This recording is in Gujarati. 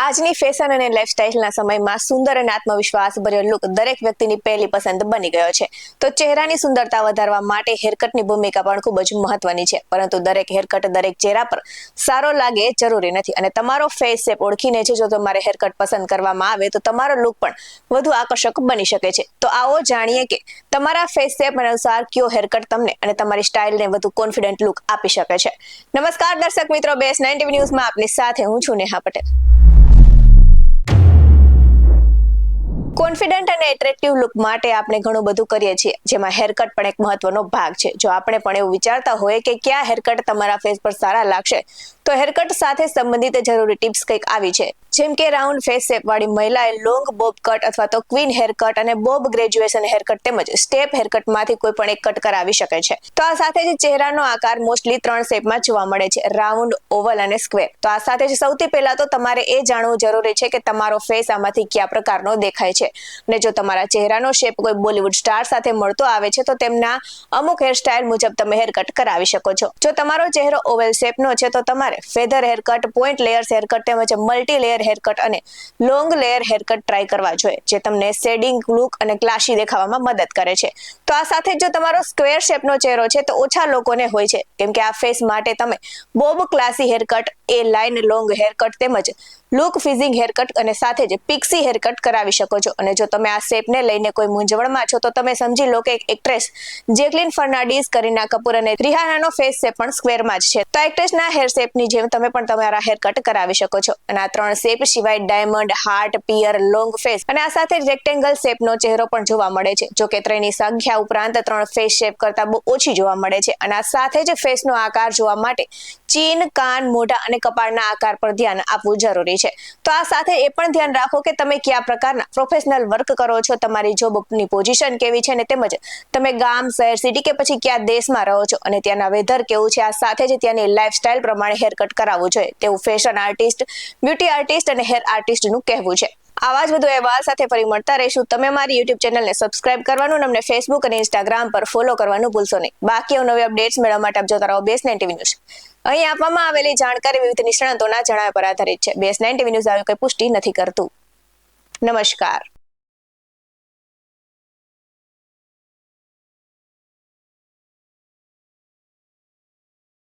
આજની ફેશન અને લાઇફસ્ટાઇલના સમયમાં સુંદર અને આત્મવિશ્વાસ ભર્યો લુક દરેક વ્યક્તિની પહેલી પસંદ બની ગયો છે. તો ચહેરાની સુંદરતા વધારવા માટે હેરકટની ભૂમિકા પણ ખૂબ જ મહત્વની છે. પરંતુ દરેક હેરકટ દરેક ચહેરા પર સારો લાગે જરૂરી નથી. અને તમારો ફેસ શેપ ઓળખીને છે જો તમારે હેરકટ પસંદ કરવામાં આવે, તો તમારો લુક પણ વધુ આકર્ષક બની શકે છે. તો આવો જાણીએ કે તમારા ફેસ શેપ અનુસાર કયો હેરકટ તમને અને તમારી સ્ટાઇલને વધુ કોન્ફિડન્ટ લુક આપી શકે છે. નમસ્કાર દર્શક મિત્રો, બેસ નાઇન્ટી ન્યૂઝમાં આપની સાથે હું છું નેહા પટેલ. કોન્ફિડન્ટ અને એટ્રેક્ટિવ લુક માટે આપણે ઘણું બધું કરીએ છીએ. જેમાં હેરકટ પણ એક મહત્વનો ભાગ છે. જો આપણે પણ એવું વિચારતા હોય કે ક્યાં હેરકટ તમારા ફેસ પર સારા લાગશે, તો હેરકટ સાથે સંબંધિત જરૂરી ટિપ્સ કંઈક આવી છે. જેમ કે રાઉન્ડ ફેસ શેપ વાળી મહિલાએ લોંગ બોબ કટ અથવા તો ક્વીન હેરકટ અને બોબ ગ્રેજ્યુએશન હેરકટ તેમજ સ્ટેપ હેરકટમાંથી કોઈ પણ એક કટ કરાવી શકે છે. તો આ સાથે જ ચહેરાનો આકાર મોસ્ટલી ત્રણ શેપમાં જોવા મળે છે. રાઉન્ડ, ઓવલ અને સ્ક્વેર. તો આ સાથે જ સૌથી પહેલા તો તમારે એ જાણવું જરૂરી છે કે તમારો ફેસ આમાંથી કયા પ્રકારનો દેખાય છે. અને જો તમારા ચહેરાનો શેપ કોઈ બોલિવૂડ સ્ટાર સાથે મળતો આવે છે, તો તેમના અમુક હેરસ્ટાઇલ મુજબ તમે હેરકટ કરાવી શકો છો. જો તમારો ચહેરો ઓવેલ શેપનો છે, તો તમારે feather haircut, point layers haircut તેમજ મલ્ટી લેયર હેરકટ અને લોંગ લેયર હેરકટ ટ્રાય કરવા જોઈએ, જે તમને શેડિંગ લુક અને ક્લાસી દેખાવામાં મદદ કરે છે. તો આ સાથે જો તમારો સ્ક્વેર શેપનો ચહેરો છે, તો ઓછા લોકોને હોય છે. કેમ કે આ ફેસ માટે તમે bob classy haircut A line long haircut તેમજ લુક ફિઝિંગ હેરકટ અને સાથે જ પિક્સી હેરકટ કરાવી શકો છો. અને જો તમે આ શેપને લઈને કોઈ મૂંઝવણમાં છો, તો તમે સમજી લો કે એક્ટ્રેસ જેકલિન ફર્નાન્ડીઝ, કરીના કપૂર અને રિહાનાનો ફેસ શેપ પણ સ્ક્વેરમાં જ છે. તો એક્ટ્રેસના હેર શેપની જેમ તમે પણ તમારા હેરકટ કરાવી શકો છો. અને આ ત્રણ શેપ સિવાય diamond heart pear long face અને આ સાથે રેક્ટેંગલ શેપનો ચહેરો પણ જોવા મળે છે. જો કે ત્રણની સંખ્યા ઉપરાંત ત્રણ ફેસ શેપ કરતા બહુ ઓછી જોવા મળે છે. અને આ સાથે જ ફેસનો આકાર જોવા માટે ચીન, કાન, મોઢા અને કપાળના આકાર પર ધ્યાન આપવું જરૂરી છે. તો આ સાથે એ પણ ધ્યાન રાખો કે તમે કયા પ્રકારના પ્રોફેશનલ વર્ક કરો છો, તમારી જોબની પોઝિશન કેવી છે અને તેમજ તમે ગામ, શહેર સિટી કે પછી કયા દેશમાં રહો છો અને ત્યાંના વેધર કેવું છે, આ સાથે જ ત્યાંની લાઇફસ્ટાઇલ પ્રમાણે હેરકટ કરાવવું જોઈએ. તેવું ફેશન આર્ટિસ્ટ બ્યુટી આર્ટિસ્ટ અને હેર આર્ટિસ્ટનું કહેવું છે. આવા જ બધું અહેવાલ સાથે ફરી મળતા રહીશું. તમે મારી યુટ્યુબ ચેનલને સબસ્ક્રાઇબ કરવાનું અને ફેસબુક અને ઇન્સ્ટાગ્રામ પર ફોલો કરવાનું ભૂલશો નહીં. બાકી નવી અપડેટ્સ મેળવવા માટે આપ જોતા રહો બેસ નાઇન્ટી ન્યૂઝ અહીં આપવામાં આવેલી જાણકારી વિવિધ નિષ્ણાતોના જણાવ્યા પર આધારિત છે. બેસ નાઇન ટીવી ન્યૂઝ આવી કોઈ પુષ્ટિ નથી કરતું. નમસ્કાર.